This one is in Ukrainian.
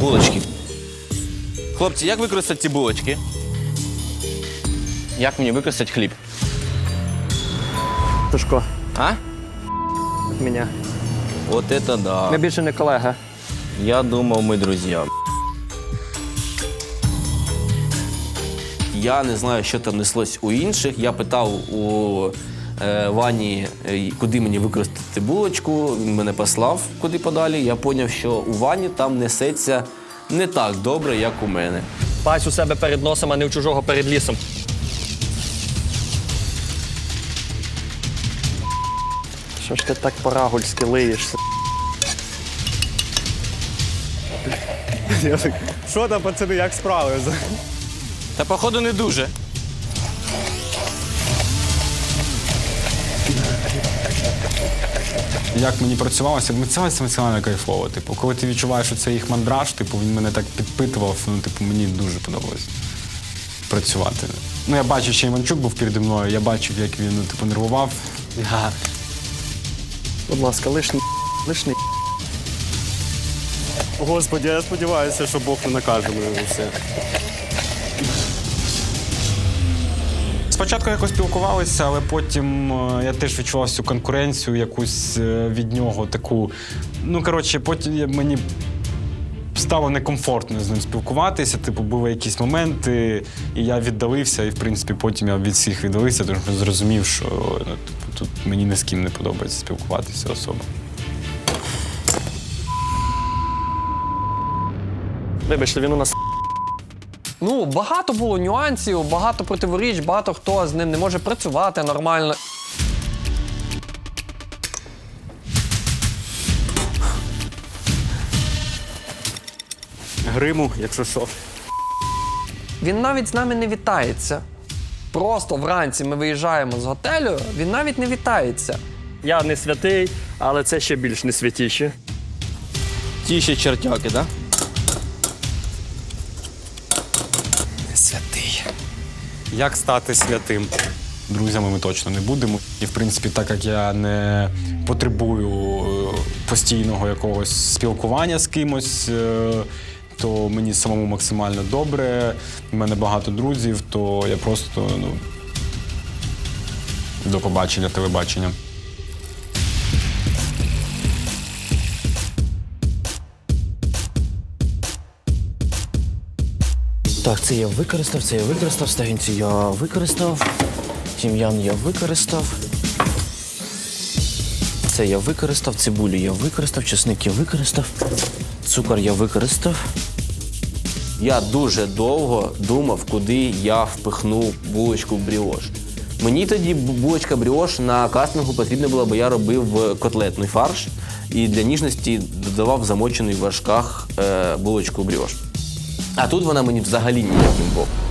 булочки. Хлопці, як використати ці булочки? Як мені використати хліб? Тушко, А? від мене. От це да. Ми більше не колеги. Я думав, ми друзі. Я не знаю, що там неслось у інших. Я питав у Вані, е, куди мені використати булочку. Він мене послав куди подалі. Я зрозумів, що у Вані там несеться не так добре, як у мене. Пась у себе перед носом, а не у чужого перед лісом. Що ж ти так по-рагульськи лиєшся? Що там, пацани, як справи? Та, походу, не дуже. Як мені працювалося, це максимально кайфово. Типу, коли ти відчуваєш, що це їх мандраж, типу, він мене так підпитував, ну, типу, мені дуже подобалось працювати. Ну, я бачив, що Іванчук був переді мною, я бачив, як він ну, типу, нервував. Я... Будь ласка, лишній, лишній. Господи, я сподіваюся, що Бог не накаже мене за все. Спочатку якось спілкувалися, але потім е, я теж відчував цю конкуренцію, якусь е, від нього таку. Ну, коротше, потім мені стало некомфортно з ним спілкуватися. Типу, були якісь моменти, і я віддалився, і в принципі потім я від всіх віддалився, тому що зрозумів, що ну, типу, тут мені ні з ким не подобається спілкуватися особо. Вибачте, він у нас. Ну, багато було нюансів, багато противоріч, багато хто з ним не може працювати нормально. Гриму, якщо що. Він навіть з нами не вітається. Просто вранці ми виїжджаємо з готелю, він навіть не вітається. Я не святий, але це ще більш не святіші. Ті ще чертяки, так? Як стати святим? Друзями ми точно не будемо. І в принципі, так як я не потребую е, постійного якогось спілкування з кимось, е, то мені самому максимально добре. У мене багато друзів, то я просто ну, до побачення, телебачення. Так, це я використав, це я використав, стагінці я використав, тім'ян я використав. Це я використав, цибулю я використав, чесник я використав, цукор я використав. Я дуже довго думав, куди я впихну булочку бріош. Мені тоді бу- булочка бріош на кастингу потрібна була, бо я робив котлетний фарш і для ніжності додавав замочений в вершках е, булочку бріош. А тут вона мені взагалі ніяким боком.